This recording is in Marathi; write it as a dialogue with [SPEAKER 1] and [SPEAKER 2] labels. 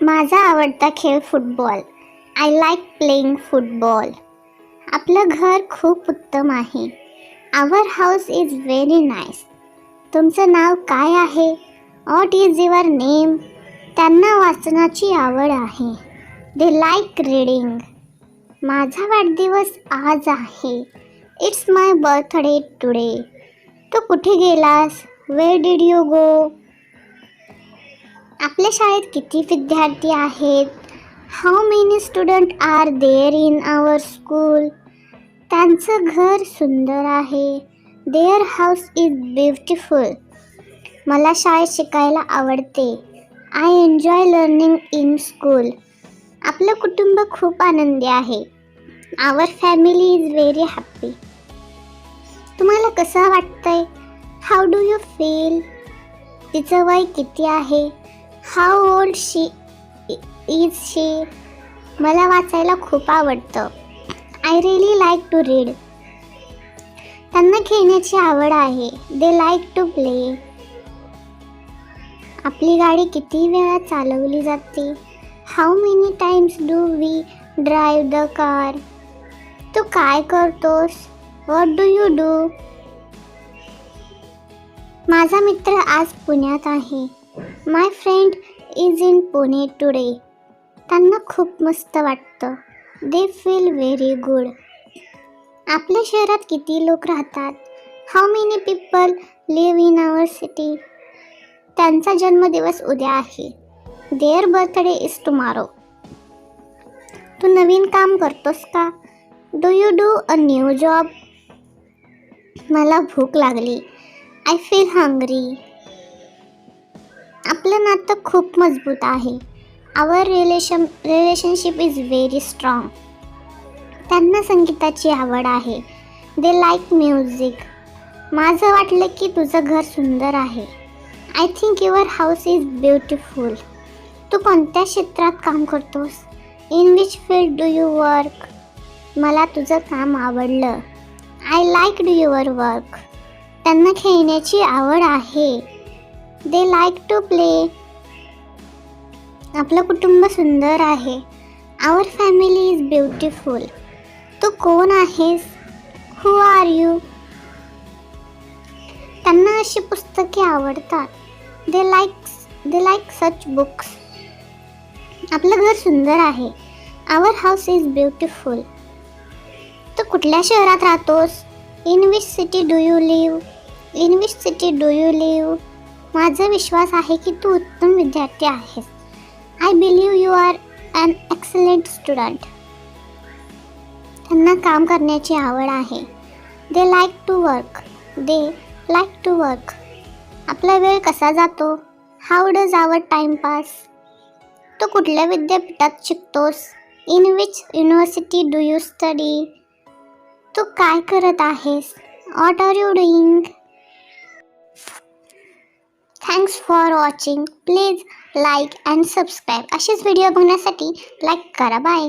[SPEAKER 1] माझा आवडता खेळ football. I like playing football आपलं घर खूप उत्तम आहे. Our house is very nice तुमचं नाव काय आहे? वॉट इज युअर नेम त्यांना वाचनाची आवड आहे. दे लाईक रीडिंग माझा वाढदिवस आज आहे. इट्स माय बर्थडे टुडे तू कुठे गेलास? वे डिड यू गो आपल्या शाळेत किती विद्यार्थी आहेत? How many student are there in our school त्यांचं घर सुंदर आहे. देअर हाऊस इज ब्युटिफुल मला शाळेत शिकायला आवडते. I enjoy learning in school आपलं कुटुंब खूप आनंदी आहे. Our family is very happy तुम्हाला कसं वाटतंय? हाऊ डू यू फील तिचं वय किती आहे? How old she is she मला वाचायला खूप आवडतं. I really like to read त्यांना खेळण्याची आवड आहे. दे लाईक टू प्ले आपली गाडी किती वेळा चालवली जाते? How many times do we drive the car तू काय करतोस? वॉट डू यू डू माझा मित्र आज पुण्यात आहे. My friend is in Pune today त्यांना खूप मस्त वाटतं. दे फील व्हेरी गुड आपल्या शहरात किती लोक राहतात? How many people live in our city त्यांचा जन्मदिवस उद्या आहे. देअर बर्थडे इज टुमारो तू नवीन काम करतोस का? Do you do a new job मला भूक लागली. आय फील हंग्री आपलं नातं खूप मजबूत आहे. Our relation relationship is very strong त्यांना संगीताची आवड आहे. दे लाईक म्युझिक माझं वाटलं की तुझं घर सुंदर आहे. I think your house is beautiful तू कोणत्या क्षेत्रात काम करतोस? In which field do you work मला तुझं काम आवडलं. I like do your work त्यांना खेळण्याची आवड आहे. They like to play. आपलं कुटुंब सुंदर आहे. आवर फॅमिली इज ब्युटिफुल तू कोण आहेस? हू आर यू त्यांना अशी पुस्तके आवडतात. They like they like such books आपलं घर सुंदर आहे. आवर हाऊस इज ब्युटिफुल तू कुठल्या शहरात राहतोस? In which city do you live in which city do you live माझा विश्वास आहे की तू उत्तम विद्यार्थी आहेस. I believe you are an excellent student त्यांना काम करण्याची आवड आहे. They like to work they like to work आपला वेळ कसा जातो? How does our time pass तू कुठल्या विद्यापीठात शिकतोस? In which university do you study तू काय करत आहेस? What are you doing thanks for watching please like and subscribe असेच व्हिडिओ बघण्यासाठी लाईक करा. बाय